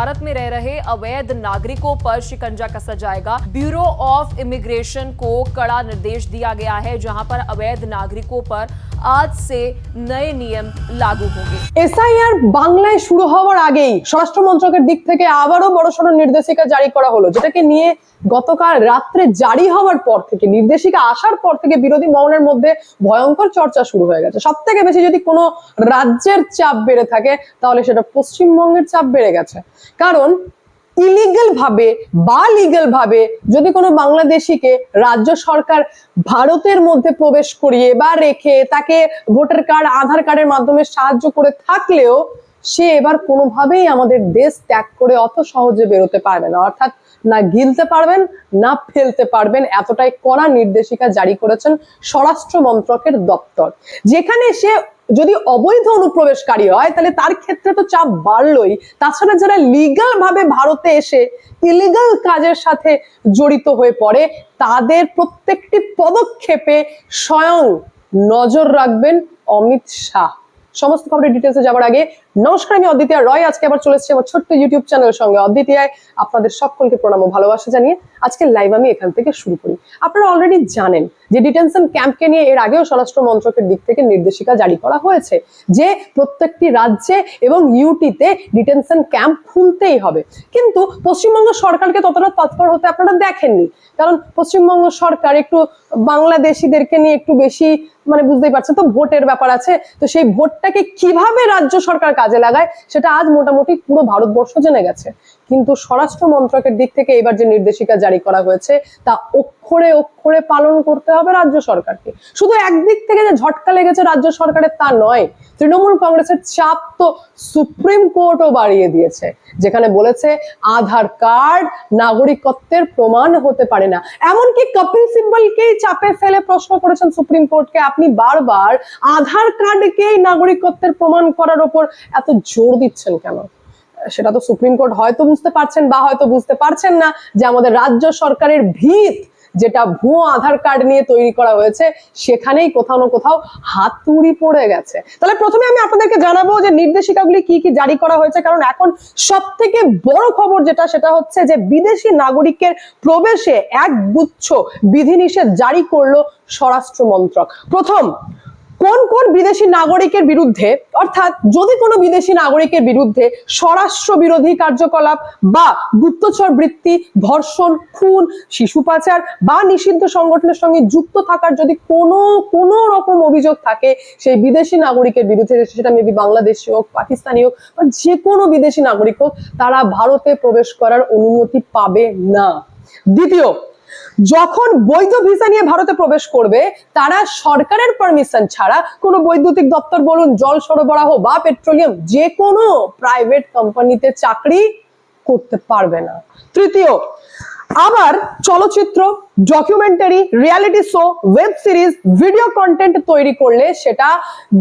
भारत में रह रहे अवैध नागरिकों पर शिकंजा कसा जाएगा? ब्यूरो ऑफ़ इमिग्रेशन को कड़ा निर्देश दिया गया है, जहाँ पर अवैध नागरिकों पर आज से नए नियम लागू होंगे এসআইআর বাংলায় শুরু হওয়ার আগেই স্বরাষ্ট্র মন্ত্রকের দিক থেকে আবারও বড়সড় নির্দেশিকা জারি করা হলো যেটাকে নিয়ে গতকাল রাত্রে জারি হওয়ার পর থেকে নির্দেশিকা আসার পর থেকে বিরোধী মহলের মধ্যে ভয়ঙ্কর চর্চা শুরু হয়ে গেছে সব থেকে বেশি যদি কোনো রাজ্যের চাপ বেড়ে থাকে তাহলে সেটা পশ্চিমবঙ্গের চাপ বেড়ে গেছে কারণ ইলিগাল ভাবে বা লিগাল ভাবে যদি কোনো বাংলাদেশিকে রাজ্য সরকার ভারতের মধ্যে প্রবেশ করিয়ে বা রেখে তাকে ভোটার কার্ড, আধার কার্ডের মাধ্যমে সাহায্য করে থাকলেও সে এবার কোনোভাবেই আমাদের দেশ ত্যাগ করে অত সহজে বেরোতে পারবে না। অর্থাৎ না গিলতে পারবেন, না ফেলতে পারবেন এতটাই কড়া নির্দেশিকা জারি করেছেন স্বরাষ্ট্র মন্ত্রকের দপ্তর। যেখানে সে যদি অবৈধ অনুপ্রবেশকারী হয়, তাহলে তার ক্ষেত্রে তো চাপ বাড়লই। তাছাড়া যারা লিগাল ভাবে ভারতে এসে ইলিগাল কাজের সাথে জড়িত হয়ে পড়ে, তাদের প্রত্যেকটি পদক্ষেপে স্বয়ং নজর রাখবেন অমিত শাহ। সমস্ত খবরের ডিটেলসে যাওয়ার আগে, নমস্কার, আমি অদ্বিতীয় রয়। আজকে আবার চলে এসেছি আমার ছোট্ট ইউটিউব চ্যানেলের সঙ্গে। অদ্বিতীয়ায় আপনাদের সকলকে প্রণাম ও ভালোবাসা জানিয়ে আজকে লাইভ আমি এখান থেকে শুরু করি। আপনারা অলরেডি জানেন যে ডিটেনশন ক্যাম্পকে নিয়ে এর আগেও স্বরাষ্ট্র মন্ত্রকের দিক থেকে নির্দেশিকা জারি করা হয়েছে যে প্রত্যেকটি রাজ্যে এবং ইউটিতে ডিটেনশন ক্যাম্প খুলতেই হবে। কিন্তু পশ্চিমবঙ্গ সরকারকে ততটা তৎপর হতে আপনারা দেখেননি। কারণ পশ্চিমবঙ্গ সরকার একটু বাংলাদেশিদেরকে নিয়ে একটু বেশি মানে বুঝতেই পারছেন তো ভোটের ব্যাপার আছে। তো সেই ভোটটাকে কীভাবে রাজ্য সরকার কাজে লাগায়, সেটা আজ মোটামুটি পুরো ভারতবর্ষ জেনে গেছে। কিন্তু স্বরাষ্ট্র মন্ত্রকের দিক থেকে এবার যে নির্দেশিকা জারি করা হয়েছে, তা অক্ষরে অক্ষরে পালন করতে হবে রাজ্য সরকারকে। শুধু একদিক থেকে যে ঝটকা লেগেছে রাজ্য সরকারের তা নয়, তৃণমূল কংগ্রেসের চাপ তো সুপ্রিম কোর্টও বাড়িয়ে দিয়েছে, যেখানে বলেছে আধার কার্ড নাগরিকত্বের প্রমাণ হতে পারে না। এমনকি কপিল সিব্বলকেই চাপে ফেলে প্রশ্ন করেছেন সুপ্রিম কোর্টকে, আপনি বারবার আধার কার্ডকেই নাগরিকত্বের প্রমাণ করার উপর এত জোর দিচ্ছেন কেন? সেটা তো সুপ্রিম কোর্ট হয়তো বুঝতে পারছেন বা হয়তো বুঝতে পারছেন না যে আমাদের রাজ্য সরকারের ভিত যেটা ভুয়ো আধার কার্ড নিয়ে তৈরি করা হয়েছে, সেখানেই কোথাও না কোথাও হাতুড়ি পড়ে গেছে। তাহলে প্রথমে আমি আপনাদেরকে জানাব যে নির্দেশিকাগুলি কি কি জারি করা হয়েছে, কারণ এখন সব থেকে বড় খবর যেটা, সেটা হচ্ছে যে বিদেশি নাগরিকের প্রবেশে এক গুচ্ছ বিধিনিষেধ জারি করল স্বরাষ্ট্র মন্ত্রক। প্রথম কোন কোন বিদেশি নাগরিকের বিরুদ্ধে, অর্থাৎ যদি কোনো বিদেশি নাগরিকের বিরুদ্ধে স্বরাষ্ট্র বিরোধী কার্যকলাপ বা গুপ্তচর বৃত্তি, ধর্ষণ, খুন, শিশু পাচার বা নিষিদ্ধ সংগঠনের সঙ্গে যুক্ত থাকার যদি কোনো কোনো রকম অভিযোগ থাকে সেই বিদেশি নাগরিকের বিরুদ্ধে, সেটা মেবি বাংলাদেশি হোক, পাকিস্তানি হোক, বা যে কোনো বিদেশি নাগরিক হোক, তারা ভারতে প্রবেশ করার অনুমতি পাবে না। দ্বিতীয় যখন বৈধ ভিসা নিয়ে ভারতে প্রবেশ করবে, তারা সরকারের পারমিশন ছাড়া কোনো বৈদ্যুতিক দপ্তর বলুন, জল সরবরাহ বা পেট্রোলিয়াম যে কোনো প্রাইভেট কোম্পানিতে চাকরি করতে পারবে না। তৃতীয়, আবার চলচ্চিত্র documentary reality show web series video content তৈরি করলে সেটা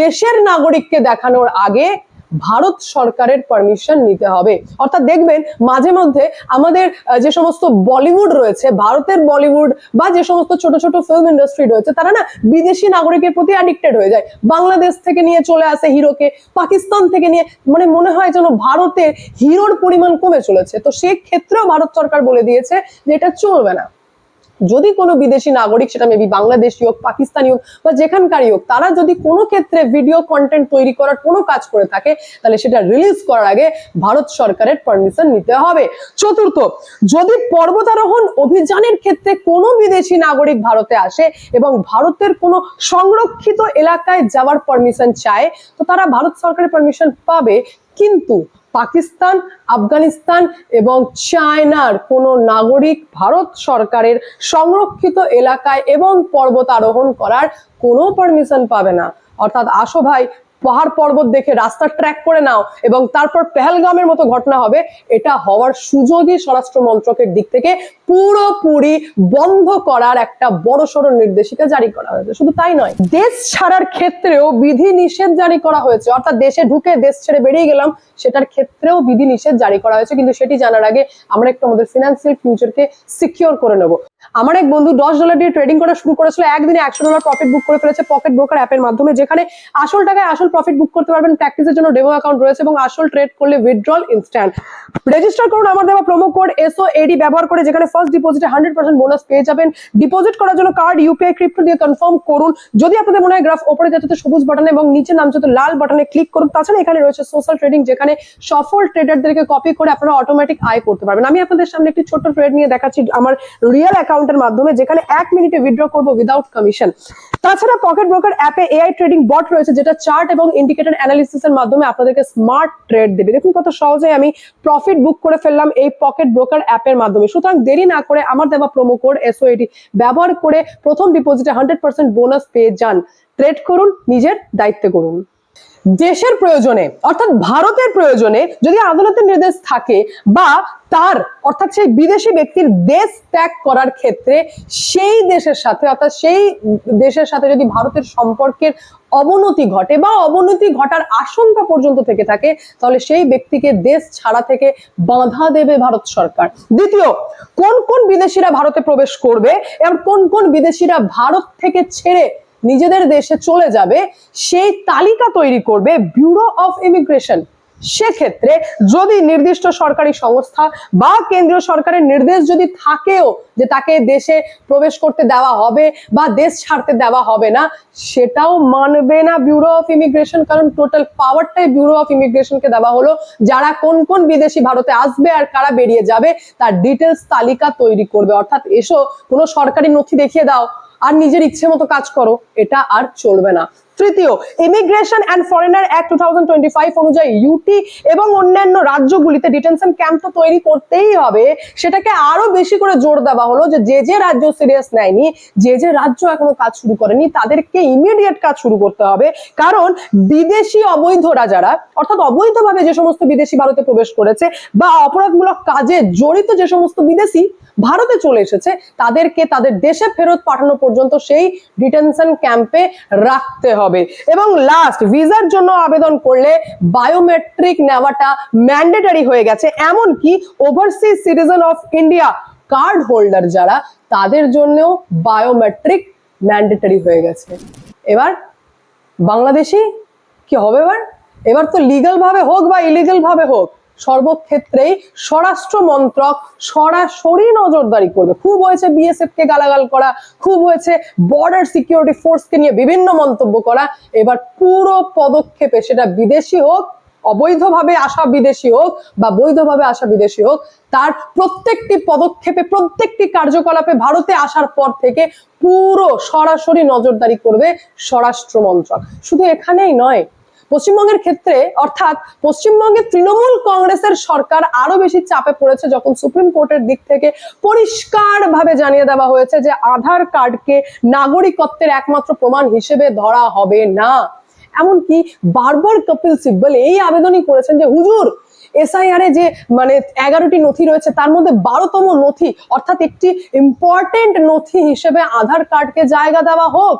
দেশের নাগরিককে দেখানোর আগে ভারত সরকারের পারমিশন নিতে হবে। অর্থাৎ দেখবেন, মাঝে মধ্যে আমাদের যে সমস্ত বলিউড রয়েছে, ভারতের বলিউড বা যে সমস্ত ছোট ছোট ফিল্ম ইন্ডাস্ট্রি রয়েছে, তারা না বিদেশি নাগরিকের প্রতি অ্যাডিক্টেড হয়ে যায়। বাংলাদেশ থেকে নিয়ে চলে আসে হিরোকে, পাকিস্তান থেকে নিয়ে মানে মনে হয় যেন ভারতের হিরোর পরিমাণ কমে চলেছে। তো সেক্ষেত্রেও ভারত সরকার বলে দিয়েছে যে এটা চলবে না। যদি কোনো বিদেশি নাগরিক, সেটা মেবি বাংলাদেশি হোক, পাকিস্তানি হোক, বা যেখানকারই হোক, তারা যদি কোনো ক্ষেত্রে ভিডিও কন্টেন্ট তৈরি করার কোনো কাজ করে থাকে, তাহলে সেটা রিলিজ করার আগে ভারত সরকারের পারমিশন নিতে হবে। চতুর্থ, যদি পর্বতারোহণ অভিযানের ক্ষেত্রে কোনো বিদেশি নাগরিক ভারতে আসে এবং ভারতের কোনো সংরক্ষিত এলাকায় যাওয়ার পারমিশন চায়, তো তারা ভারত সরকারের পারমিশন পাবে। কিন্তু পাকিস্তান, আফগানিস্তান এবং চায়নার কোনো নাগরিক ভারত সরকারের সংরক্ষিত এলাকায় এবং পর্বত আরোহণ করার কোনো পারমিশন পাবে না। অর্থাৎ আসো ভাই পাহাড় পর্বত দেখে রাস্তা ট্র্যাক করে নাও এবং তারপর পেহেলগামের মতো ঘটনা হবে। এটা হওয়ার সুযোগই স্বরাষ্ট্র মন্ত্রকের দিক থেকে পুরোপুরি বন্ধ করার একটা বড় সড় নির্দেশিকা জারি করা হয়েছে। শুধু তাই নয়, দেশ ছাড়ার ক্ষেত্রেও বিধি নিষেধ জারি করা হয়েছে। অর্থাৎ দেশে ঢুকে দেশ ছেড়ে বেরিয়ে গেলাম, সেটার ক্ষেত্রেও বিধি নিষেধ জারি করা হয়েছে। কিন্তু সেটি জানার আগে আমরা একটু আমাদের ফিনান্সিয়াল ফিউচারকে সিকিউর করে নেব। আমার এক বন্ধু দশ ডলার দিয়ে ট্রেডিং করা শুরু করেছিল, একদিনে একশো ডলার প্রফিট বুক করে ফেলেছে পকেট ব্রোকার অ্যাপের মাধ্যমে, যেখানে আসল টাকায় আসল প্রফিট বুক করতে পারবেন প্র্যাকটিসের জন্য ডেমো অ্যাকাউন্ট রয়েছে এবং আসল ট্রেড করলে উইথড্রল ইনস্ট্যান্ট রেজিস্টার করুন আমার দেওয়া প্রোমো কোড এসও এডি ব্যবহার করে, যেখানে ফার্স্ট ডিপোজিটে হান্ড্রেড পার্সেন্ট বোনাস পেয়ে যাবেন। ডিপোজিট করার জন্য কার্ড ইউপিআই ক্রিপ্টো দিয়ে কনফার্ম করুন। যদি আপনাদের মনে হয় গ্রাফ ওপরে যাচ্ছে সবুজ বাটনে এবং নিচে নামছে তো লাল বাটনে ক্লিক করুন, তাছাড়া এখানে রয়েছে সোশ্যাল ট্রেডিং যেখানে সফল ট্রেডারদেরকে কপি করে আপনারা অটোমেটিক আয় করতে পারবেন। আমি আপনাদের সামনে একটি ছোট্ট ট্রেড নিয়ে দেখাচ্ছি, আমার রিয়েল অ্যাকাউন্টের মাধ্যমে যেখানে এক মিনিটে উইথড্র করব উইদাউট কমিশন তাছাড়া পকেট ব্রোকার অ্যাপে এআই ট্রেডিং বট রয়েছে, যেটা চার্ট এবং ইন্ডিকেটর অ্যানালিসিস এর মাধ্যমে আপনাদেরকে স্মার্ট ট্রেড দেবে। দেখুন কত সহজে আমি প্রফিট বুক করে ফেললাম এই পকেট ব্রোকার অ্যাপের মাধ্যমে। সুতরাং দেরি না করে আমার দেওয়া প্রোমো কোড এসওএটি ব্যবহার করে প্রথম ডিপোজিটে হান্ড্রেড পার্সেন্ট বোনাস পেয়ে যান। ট্রেড করুন, নিজের দায়িত্বে করুন। দেশের প্রয়োজনে, অর্থাৎ ভারতের প্রয়োজনে যদি আদালতের নির্দেশ থাকে বা তার, অর্থাৎ সেই বিদেশি ব্যক্তির দেশ ত্যাগ করার ক্ষেত্রে সেই দেশের সাথে, অর্থাৎ সেই দেশের সাথে যদি ভারতের সম্পর্কের অবনতি ঘটে বা অবনতি ঘটার আশঙ্কা পর্যন্ত থেকে থাকে, তাহলে সেই ব্যক্তিকে দেশ ছাড়া থেকে বাধা দেবে ভারত সরকার। দ্বিতীয়, কোন কোন বিদেশিরা ভারতে প্রবেশ করবে এবং কোন কোন বিদেশিরা ভারত থেকে ছেড়ে নিজেদের দেশে চলে যাবে, সেই তালিকা তৈরি করবে ব্যুরো অফ ইমিগ্রেশন সেক্ষেত্রে যদি নির্দিষ্ট সরকারি সংস্থা বা কেন্দ্রীয় সরকারের নির্দেশ যদি থাকেও যে তাকে দেশে প্রবেশ করতে দেওয়া হবে বা দেশ ছাড়তে দেওয়া হবে না, সেটাও মানবে না ব্যুরো অফ ইমিগ্রেশন কারণ টোটাল পাওয়ারটাই ব্যুরো অফ ইমিগ্রেশনকে দেওয়া হলো। যারা কোন কোন বিদেশি ভারতে আসবে আর কারা বেরিয়ে যাবে, তার ডিটেলস তালিকা তৈরি করবে। অর্থাৎ এসো, কোনো সরকারি নথি দেখিয়ে দাও। আর নিজের ইচ্ছে মতো কাজ করো এটা আর চলবে না। তৃতীয় immigration and foreigner act two thousand twenty five অনুযায়ী ইউটি এবং অন্যান্য রাজ্যগুলিতে ডিটেনশন ক্যাম্প তো তৈরি করতেই হবে। সেটাকে আরও বেশি করে জোর দেওয়া হলো যে যে যে রাজ্য সিরিয়াস নেয়নি, যে যে রাজ্য এখনও কাজ শুরু করেনি, তাদেরকে ইমিডিয়েট কাজ শুরু করতে হবে। কারণ বিদেশি অবৈধরা যারা, অর্থাৎ অবৈধভাবে যে সমস্ত বিদেশি ভারতে প্রবেশ করেছে বা অপরাধমূলক কাজে জড়িত যে সমস্ত বিদেশি ভারতে চলে এসেছে, তাদেরকে তাদের দেশে ফেরত পাঠানো পর্যন্ত সেই ডিটেনশন ক্যাম্পে রাখতে হবে। এবং লাস্ট ভিসার জন্য আবেদন করলে বায়োমেট্রিক নেওয়াটা ম্যান্ডেটারি হয়ে গেছে। এমনকি overseas citizen of India card holder যারা, তাদের জন্যও বায়োমেট্রিক ম্যান্ডেটারি হয়ে গেছে। এবার বাংলাদেশি কি হবে এবার? এবার তো লিগাল ভাবে হোক বা ইলিগাল ভাবে হোক সর্বক্ষেত্রেই স্বরাষ্ট্র মন্ত্রক সরাসরি নজরদারি করবে। খুব হয়েছে বিএসএফ কে গালাগাল করা, খুব হয়েছে বর্ডার সিকিউরিটি ফোর্সকে নিয়ে বিভিন্ন মন্তব্য করা। এবার পুরো পদক্ষেপে সেটা বিদেশি হোক, অবৈধভাবে আসা বিদেশি হোক বা বৈধভাবে আসা বিদেশি হোক, তার প্রত্যেকটি পদক্ষেপে, প্রত্যেকটি কার্যকলাপে ভারতে আসার পর থেকে পুরো সরাসরি নজরদারি করবে স্বরাষ্ট্র মন্ত্রক। শুধু এখানেই নয় পশ্চিমবঙ্গের ক্ষেত্রে, অর্থাৎ পশ্চিমবঙ্গের তৃণমূল কংগ্রেসের সরকার আরও বেশি চাপে পড়েছে যখন সুপ্রিম কোর্টের দিক থেকে পরিষ্কার ভাবে জানিয়ে দেওয়া হয়েছে যে আধার কার্ডকে নাগরিকত্বের একমাত্র প্রমাণ হিসেবে ধরা হবে না। এমনকি বারবার কপিল সিব্বল এই আবেদনই করেছেন যে, হুজুর, এসআইআর এ যে মানে এগারোটি নথি রয়েছে, তার মধ্যে বারোতম নথি, অর্থাৎ একটি ইম্পর্টেন্ট নথি হিসেবে আধার কার্ডকে জায়গা দেওয়া হোক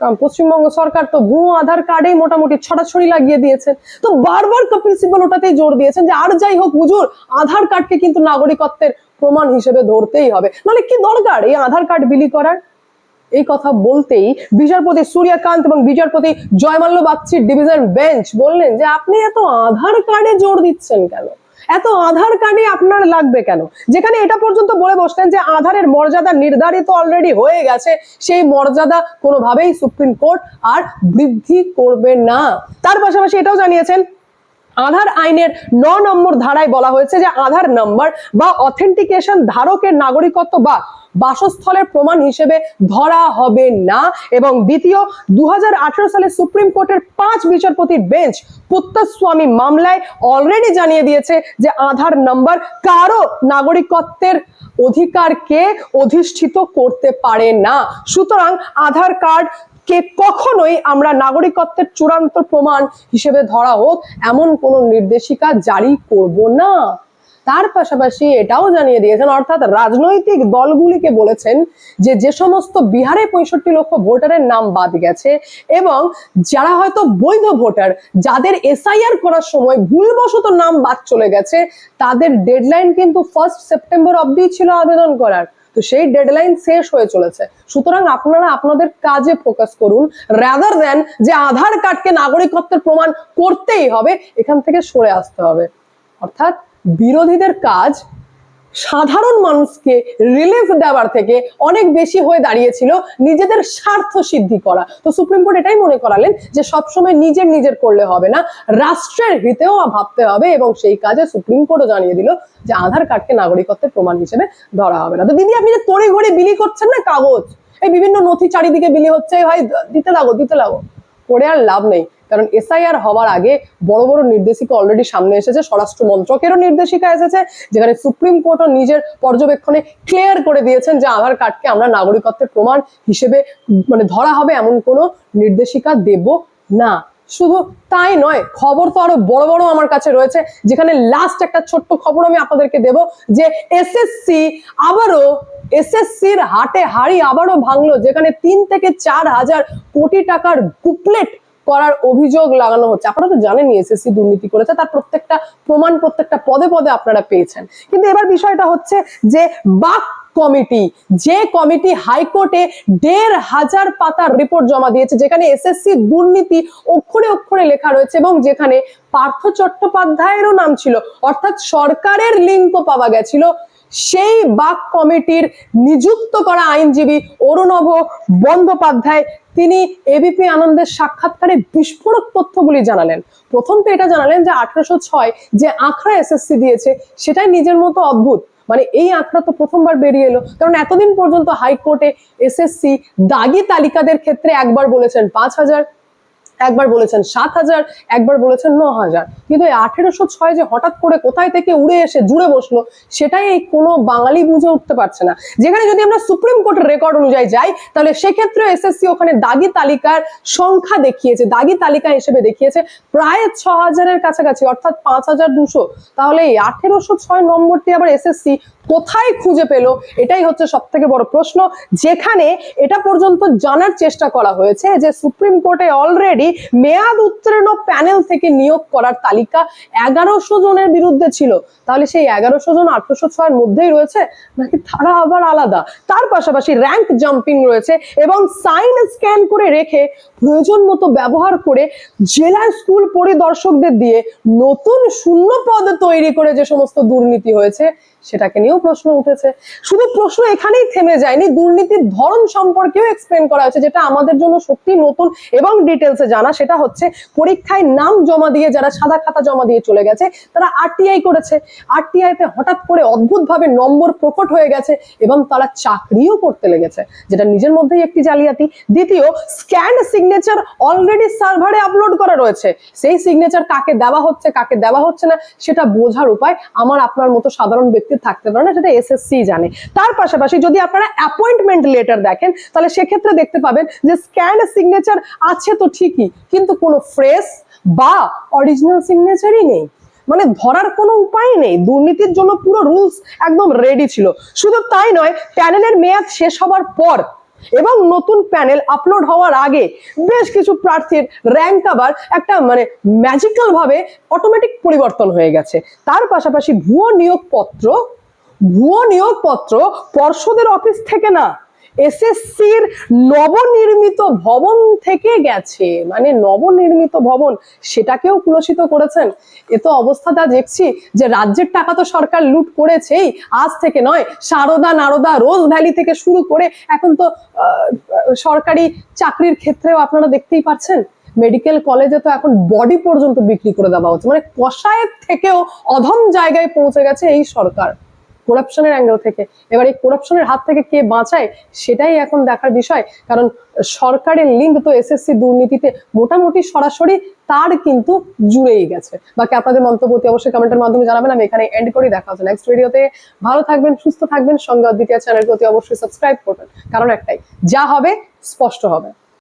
কারণ পশ্চিমবঙ্গ সরকার তো ভুয়ো আধার কার্ডেই মোটামুটি ছড়াছড়ি লাগিয়ে দিয়েছেন তো বারবার কপিল সিব্বল ওটাতেই জোর দিয়েছেন যে আর যাই হোক হুজুর, আধার কার্ডকে কিন্তু নাগরিকত্বের প্রমাণ হিসেবে ধরতেই হবে। নাহলে কি দরকার এই আধার কার্ড বিলি করার? এই কথা বলতেই বিচারপতি সূর্যকান্ত এবং বিচারপতি জয়মাল্য বাগচির ডিভিশন বেঞ্চ বললেন যে আপনি এত আধার কার্ডে জোর দিচ্ছেন কেন? এত আধার কার্ডই আপনার লাগবে কেন? যেখানে এটা পর্যন্ত বলে বসলেন যে আধারের মর্যাদা নির্ধারিত অলরেডি হয়ে গেছে, সেই মর্যাদা কোনোভাবেই সুপ্রিম কোর্ট আর বৃদ্ধি করবে না। তার পাশাপাশি এটাও জানিয়েছেন আধার আইনের ন নম্বর ধারায় বলা হয়েছে যে আধার নাম্বার বা অথেন্টিকেশন ধারকের নাগরিকত্ব বা বাসস্থলের প্রমাণ হিসেবে ধরা হবে না। এবং দ্বিতীয় দুই হাজার আঠারো সালে সুপ্রিম কোর্টের পাঁচ বিচারপতির বেঞ্চ পুত্তস্বামী মামলায় অলরেডি জানিয়ে দিয়েছে যে আধার নাম্বার কারও নাগরিকত্বের অধিকারকে অধিষ্ঠিত করতে পারে না। সুতরাং আধার কার্ড কে কখনোই আমরা নাগরিকত্বের চূড়ান্ত প্রমাণ হিসেবে ধরা হোক, এমন কোন নির্দেশিকা জারি করব না। তার পাশাপাশি এটাও জানিয়ে দিয়েছেন, অর্থাৎ রাজনৈতিক দলগুলিকে বলেছেন যে যে সমস্ত বিহারে পঁয়ষট্টি লক্ষ ভোটারের নাম বাদ গেছে এবং যারা হয়তো বৈধ ভোটার, যাদের এসআইআর করার সময় ভুলবশত নাম বাদ চলে গেছে, তাদের ডেডলাইন কিন্তু ফার্স্ট সেপ্টেম্বর অবধি ছিল আবেদন করার। তো সেই ডেডলাইন শেষ হয়ে চলেছে। সুতরাং আপনারা আপনাদের কাজে ফোকাস করুন রাদার দেন যে আধার কার্ডকে নাগরিকত্বের প্রমাণ করতেই হবে, এখান থেকে সরে আসতে হবে। অর্থাৎ বিরোধীদের কাজ সাধারণ মানুষকে রিলিফ দেওয়ার থেকে অনেক বেশি হয়ে দাঁড়িয়েছিল নিজেদের স্বার্থ সিদ্ধি করা। তো সুপ্রিম কোর্ট এটাই মনে করালেন যে সবসময় নিজের নিজের করলে হবে না, রাষ্ট্রের হিতেও ভাবতে হবে এবং সেই কাজে সুপ্রিম কোর্টও জানিয়ে দিল যে আধার কার্ডকে নাগরিকত্বের প্রমাণ হিসেবে ধরা হবে না। তো দিদি, আপনি যে তড়ি ঘড়ি বিলি করছেন না কাগজ, এই বিভিন্ন নথি চারিদিকে বিলি হচ্ছে ভাই দিতে লাগো দিতে লাগো। করে আর লাভ নেই। কারণ এসআইআর হওয়ার আগে বড় বড় নির্দেশিকা অলরেডি সামনে এসেছে, স্বরাষ্ট্র মন্ত্রকেরও নির্দেশিকা এসেছে, যেখানে সুপ্রিম কোর্টও নিজের পর্যবেক্ষণে ক্লিয়ার করে দিয়েছেন যে আধার কার্ডকে আমরা নাগরিকত্বের প্রমাণ হিসেবে মানে ধরা হবে এমন কোনো নির্দেশিকা দেব না। শুধু তাই নয়, খবর তো আরও বড় বড় আমার কাছে রয়েছে, যেখানে লাস্ট একটা ছোট্ট খবর আমি আপনাদেরকে দেব, যে এসএসসি আবারও এসএসসির হাটে হাড়ি আবারও ভাঙলো, যেখানে তিন থেকে চার হাজার কোটি টাকার বুকলেট করার অভিযোগ লাগানো হচ্ছে। আপনারা তো জানেনই এসএসসি দুর্নীতি করেছে, তার প্রত্যেকটা প্রমাণ প্রত্যেকটা পদে পদে আপনারা পেয়েছেন। কিন্তু এবার বিষয়টা হচ্ছে যে বাক কমিটি যে কমিটি হাইকোর্টে দেড় হাজার পাতার রিপোর্ট জমা দিয়েছে, যেখানে এসএসসি দুর্নীতি অক্ষরে অক্ষরে লেখা রয়েছে এবং যেখানে পার্থ চট্টোপাধ্যায়েরও নাম ছিল। অর্থাৎ সরকারের লিঙ্কও পাওয়া গেছিল। সেই বাক কমিটির নিযুক্ত করা আইনজীবী অরুণভ বন্দ্যোপাধ্যায়, তিনি এবিপি আনন্দের সাক্ষাৎকারে বিস্ফোরক তথ্যগুলি জানালেন। প্রথম তো এটা জানালেন যে আঠারোশো ছয় যে আখড়া এসএসসি দিয়েছে, সেটাই নিজের মতো অদ্ভুত। মানে এই আঁকড়া তো প্রথমবার বেরিয়ে এলো। কারণ এতদিন পর্যন্ত হাইকোর্টে এসএসসি দাগি তালিকাদের ক্ষেত্রে একবার বলেছেন পাঁচ হাজার। একবার বলেছেন সাত হাজার, একবার বলেছেন ন হাজার। কিন্তু এই আঠেরোশো ছয় যে হঠাৎ করে কোথায় থেকে উড়ে এসে জুড়ে বসল, সেটাই এই কোনো বাঙালি বুঝে উঠতে পারছে না। যেখানে যদি আমরা সুপ্রিম কোর্টের রেকর্ড অনুযায়ী যাই, তাহলে সেক্ষেত্রে এসএসসি ওখানে দাগি তালিকার সংখ্যা দেখিয়েছে, দাগি তালিকা হিসেবে দেখিয়েছে প্রায় ছ হাজারের কাছাকাছি, অর্থাৎ পাঁচ হাজার দুশো। তাহলে এই আঠেরোশো ছয় নম্বরটি আবার এসএসসি কোথায় খুঁজে পেল? এটাই হচ্ছে সব থেকে বড় প্রশ্ন। যেখানে এটা পর্যন্ত জানার চেষ্টা করা হয়েছে যে সুপ্রিম কোর্টে অলরেডি মেয়াদ উত্তীর্ণ প্যানেল থেকে নিয়োগ করার তালিকা এগারোশো জনের বিরুদ্ধে ছিল। তাহলে সেই এগারোশো জন আঠারোশো ছয়ের মধ্যেই রয়েছে? নাকি তারা আবার আলাদা? তার পাশাপাশি র্যাঙ্ক জাম্পিং রয়েছে এবং সাইন স্ক্যান করে রেখে প্রয়োজন মতো ব্যবহার করে জেলা স্কুল পরিদর্শকদের দিয়ে নতুন শূন্য পদ তৈরি করে যে সমস্ত দুর্নীতি হয়েছে সেটাকে নিয়েও প্রশ্ন উঠেছে। শুধু প্রশ্ন এখানেই থেমে যায়নি, দুর্নীতির ধরন সম্পর্কেও এক্সপ্লেন করা হয়েছে, যেটা আমাদের জন্য সত্যি নতুন এবং ডিটেলসে জানা। সেটা হচ্ছে, পরীক্ষায় নাম জমা দিয়ে যারা সাদা খাতা জমা দিয়ে চলে গেছে, তারা আরটিআই করেছে। আরটিআই তে হঠাৎ করে অদ্ভুতভাবে নম্বর প্রকট হয়ে গেছে এবং তারা চাকরিও করতে লেগেছে, যেটা নিজের মধ্যেই একটি জালিয়াতি। দ্বিতীয় স্ক্যান সিগনেচার অলরেডি সার্ভারে আপলোড করা রয়েছে। সেই সিগনেচার কাকে দেওয়া হচ্ছে, কাকে দেওয়া হচ্ছে না, সেটা বোঝার উপায় আমার আপনার মতো সাধারণ ব্যক্তির থাকতে পারে না সেটা এসএসসি জানে। তার পাশাপাশি যদি আপনারা অ্যাপয়েন্টমেন্ট লেটার দেখেন, তাহলে সেক্ষেত্রে দেখতে পাবেন যে স্ক্যান সিগনেচার আছে তো ঠিকই, কিন্তু কোনো ফ্রেশ বা অরিজিনাল সিগনেচারই নেই। মানে ধরার কোনো উপায় নেই। দুর্নীতির জন্য পুরো রুলস একদম রেডি ছিল। শুধু তাই নয় প্যানেলের মেয়াদ শেষ হবার পর এবং নতুন প্যানেল আপলোড হওয়ার আগে বেশ কিছু প্রার্থীর র্যাঙ্ক আবার একটা মানে ম্যাজিক্যাল ভাবে অটোমেটিক পরিবর্তন হয়ে গেছে। তার পাশাপাশি ভুয়ো নিয়োগপত্র ভুয়ো নিয়োগপত্র পর্ষদের অফিস থেকে না এসএসসির নবনির্মিত ভবন থেকে গেছে। মানে নবনির্মিত ভবন, সেটাকেও কুলসিত করেছেন। এ তো অবস্থাটা দেখছি যে রাজ্যের টাকা তো সরকার লুট করেছেই, আজ থেকে নয়, সারদা নারদা রোজ ভ্যালি থেকে শুরু করে এখন তো সরকারি চাকরির ক্ষেত্রেও আপনারা দেখতেই পাচ্ছেন। মেডিকেল কলেজে তো এখন বডি পর্যন্ত বিক্রি করে দেওয়া হচ্ছে। মানে কষায়ের থেকেও অধম জায়গায় পৌঁছে গেছে এই সরকার। করাপশনের অ্যাঙ্গেল থেকে। এবার এই করাপশনের হাত থেকে কে বাঁচায়, সেটাই এখন দেখার বিষয়। কারণ সরকারের লিঙ্ক তো এসএসসি দুর্নীতিতে মোটামুটি সরাসরি তার কিন্তু জুড়েই গেছে। বাকি আপনাদের মন্তব্য অবশ্যই কমেন্টের মাধ্যমে জানাবেন। আমি এখানে এন্ড করি, দেখা হচ্ছে নেক্সট ভিডিওতে ভালো থাকবেন, সুস্থ থাকবেন, সঙ্গে দ্বিতীয় চ্যানেলকে অতি অবশ্যই সাবস্ক্রাইব করবেন। কারণ একটাই, যা হবে, স্পষ্ট হবে।